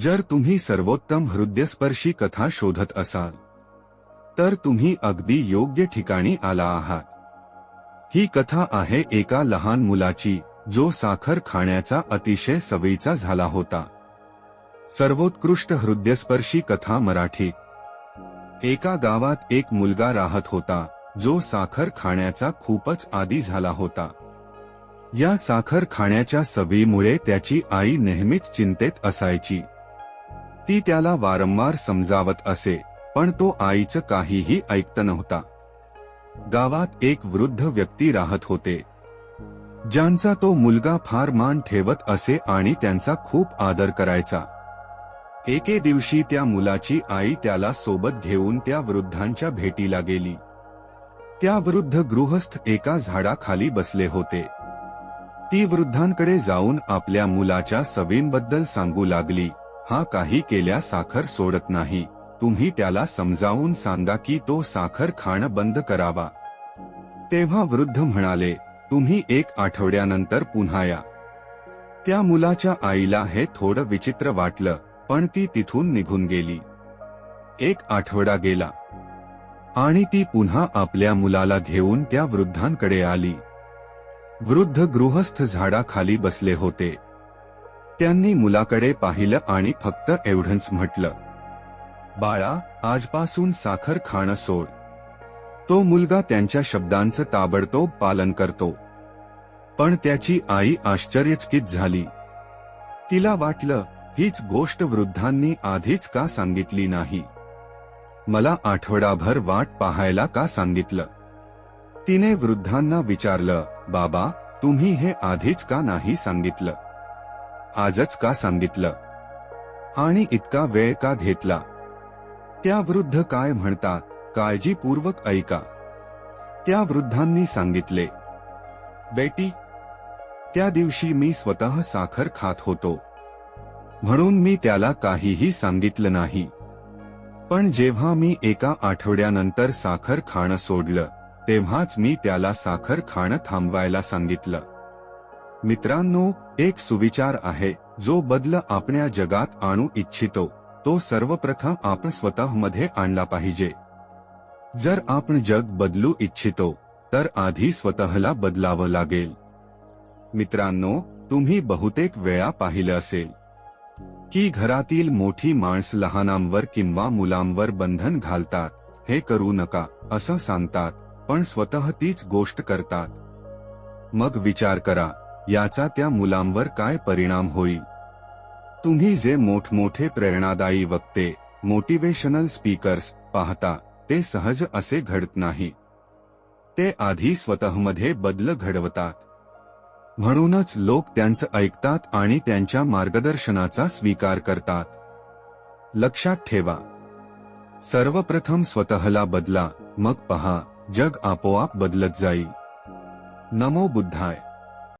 जर तुम्ही सर्वोत्तम हृदयस्पर्शी कथा शोधत असाल तर तुम्ही अगदी योग्य ठिकाणी आला आहात. ही कथा आहे एका लहान मुलाची जो साखर खाण्याचा अतिशय सवयीचा झाला होता. सर्वोत्कृष्ट हृदयस्पर्शी कथा मराठी. एका गावात एक मुलगा राहत होता जो साखर खाण्याचा खूपच आदी झाला होता. या साखर खाण्याच्या सवयीमुळे त्याची आई नेहमीच चिंतेत असायची. ती त्याला वारंवार समजावत असे पण तो आईचं काहीही ऐकत नव्हता. गावात एक वृद्ध व्यक्ती राहत होते. ज्यांचा तो मुलगा फार मान ठेवत असे आणि त्यांचा खूप आदर करायचा. एके दिवशी त्या मुलाची आई त्याला सोबत घेऊन त्या वृद्धांच्या भेटीला गेली. त्या वृद्ध गृहस्थ एका झाडाखाली बसले होते. ती वृद्धांकडे जाऊन आपल्या मुलाच्या सवयींबद्दल सांगू लागली. हा काही केल्या साखर सोडत नाही. तुम्ही त्याला समजावून सांगा की तो साखर खाणं बंद करावा. तेव्हा वृद्ध म्हणाले तुम्ही एक आठवड्यानंतर पुन्हा या. त्या मुलाच्या आईला हे थोडं विचित्र वाटलं पण ती तिथून निघून गेली. एक आठवडा गेला. आणि ती पुन्हा आपल्या मुलाला घेऊन त्या वृद्धांकडे आली. वृद्ध गृहस्थ झाडाखाली बसले होते. त्यांनी मुलाकडे पाहिलं आणि फक्त एवढंच म्हटलं. बाळा आजपासून साखर खाणं सोड. तो मुलगा त्यांच्या शब्दांचं ताबडतोब पालन करतो. पण त्याची आई आश्चर्यचकित झाली. तिला वाटलं हीच गोष्ट वृद्धांनी आधीच का सांगितली नाही? मला आठवडाभर वाट पाहायला का सांगितलं? तिने वृद्धांना विचारलं बाबा तुम्ही हे आधीच का नाही सांगितलं? आजच का सांगितलं? आणि इतका वेळ का घेतला? त्या वृद्ध काय म्हणतात काळजीपूर्वक ऐका. त्या वृद्धांनी सांगितले बेटी त्या दिवशी मी स्वतः साखर खात होतो. म्हणून मी त्याला काहीही सांगितलं नाही. पण जेव्हा मी एका आठवड्यानंतर साखर खाणं सोडलं तेव्हाच मी त्याला साखर खाणं थांबवायला सांगितलं. मित्रांनो एक सुविचार आहे जो बदल आपल्या जगात आणू इच्छितो. तो सर्वप्रथम आपण स्वतःमध्ये आणला पाहिजे. जर आपण जग बदलू इच्छितो तर आधी स्वतःला बदलावं लागेल. मित्रांनो तुम्ही बहुतेक वेळा पाहिलं असेल की घरातील मोठी माणस लहानांवर किंवा मुलांवर बंधन घालतात. हे करू नका असं सांगतात पण स्वतः तीच गोष्ट करतात. मग विचार करा याचा त्या मुलांवर काय परिणाम होईल? तुम्ही जे मोठमोठे प्रेरणादायी वक्ते मोटिवेशनल स्पीकर्स पाहता ते सहज असे घडत नाही. ते आधी स्वतःमध्ये बदल घडवतात. म्हणूनच लोक त्यांचं ऐकतात आणि त्यांच्या मार्गदर्शनाचा स्वीकार करतात. लक्षात ठेवा. सर्वप्रथम स्वतःला बदला मग पहा जग आपोआप बदलत जाईल. नमो बुद्धाय.